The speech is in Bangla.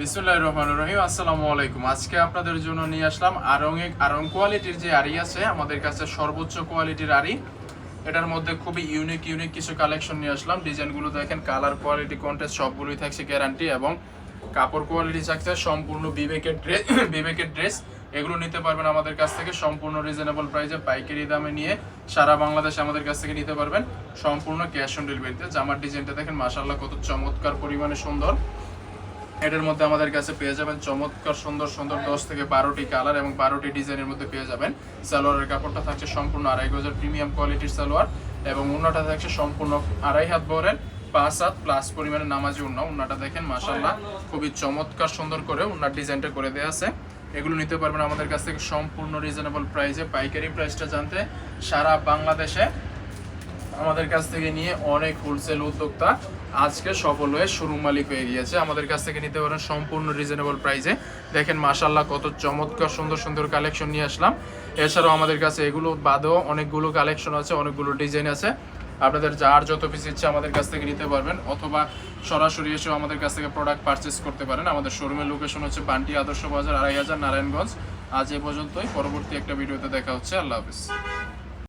বিসমুল্লাহ রহমান রহিম, আসসালামু আলাইকুম। আজকে আপনাদের জন্য নিয়ে আসলাম আরং আরং কোয়ালিটির যে আড়ি আছে, আমাদের কাছে সর্বোচ্চ কোয়ালিটির আড়ি। এটার মধ্যে খুবই ইউনিক ইউনিক কিছু কালেকশন নিয়ে আসলাম। ডিজাইনগুলো দেখেন, কালার কোয়ালিটি, কন্টেস্ট সবগুলোই থাকছে গ্যারান্টি এবং কাপড় কোয়ালিটি থাকছে সম্পূর্ণ বিবেকের ড্রেস বিবেকের ড্রেস। এগুলো নিতে পারবেন আমাদের কাছ থেকে সম্পূর্ণ রিজনেবল প্রাইসে পাইকারি দামে নিয়ে সারা বাংলাদেশ আমাদের কাছ থেকে নিতে পারবেন। সম্পূর্ণ ক্যাশ অন ডেলিভারিতে জামার ডিজাইনটা দেখেন, মাশাআল্লাহ কত চমৎকার পরিমাণে সুন্দর। এটার মধ্যে আমাদের কাছে পেয়ে যাবেন চমৎকার, সুন্দর সুন্দর দশ থেকে বারোটি কালার এবং বারোটি ডিজাইনের মধ্যে পেয়ে যাবেন। সালোয়ারের কাপড়টা থাকছে সম্পূর্ণ আড়াই গজের প্রিমিয়াম কোয়ালিটির সালোয়ার এবং উন্নাটা থাকছে সম্পূর্ণ আড়াই হাত বরের পাঁচ হাত প্লাস পরিমাণে নামাজি উন্না। উন্নাটা দেখেন মাসাল্লাহ খুবই চমৎকার, সুন্দর করে উন্নার ডিজাইনটা করে দেওয়া আছে। এগুলো নিতে পারবেন আমাদের কাছ থেকে সম্পূর্ণ রিজনেবল প্রাইসে পাইকারি প্রাইসটা জানতে সারা বাংলাদেশে আমাদের কাছ থেকে নিয়ে অনেক হোলসেল উদ্যোক্তা আজকে সফল হয়ে শোরুম মালিক হয়ে গিয়েছে। আমাদের কাছ থেকে নিতে পারেন সম্পূর্ণ রিজনেবল প্রাইসে দেখেন মাশাল্লাহ কত চমৎকার, সুন্দর সুন্দর কালেকশন নিয়ে আসলাম। এছাড়াও আমাদের কাছে এগুলো বাদেও অনেকগুলো কালেকশন আছে, অনেকগুলো ডিজাইন আছে। আপনাদের যার যত পিস ইচ্ছে আমাদের কাছ থেকে নিতে পারবেন, অথবা সরাসরি এসেও আমাদের কাছ থেকে প্রোডাক্ট পারচেস করতে পারেন। আমাদের শোরুমের লোকেশন হচ্ছে বান্টি আদর্শ বাজার, আড়াই হাজার নারায়ণগঞ্জ। আজ এ পর্যন্তই, পরবর্তী একটা ভিডিওতে দেখা হচ্ছে। আল্লাহ হাফিজ।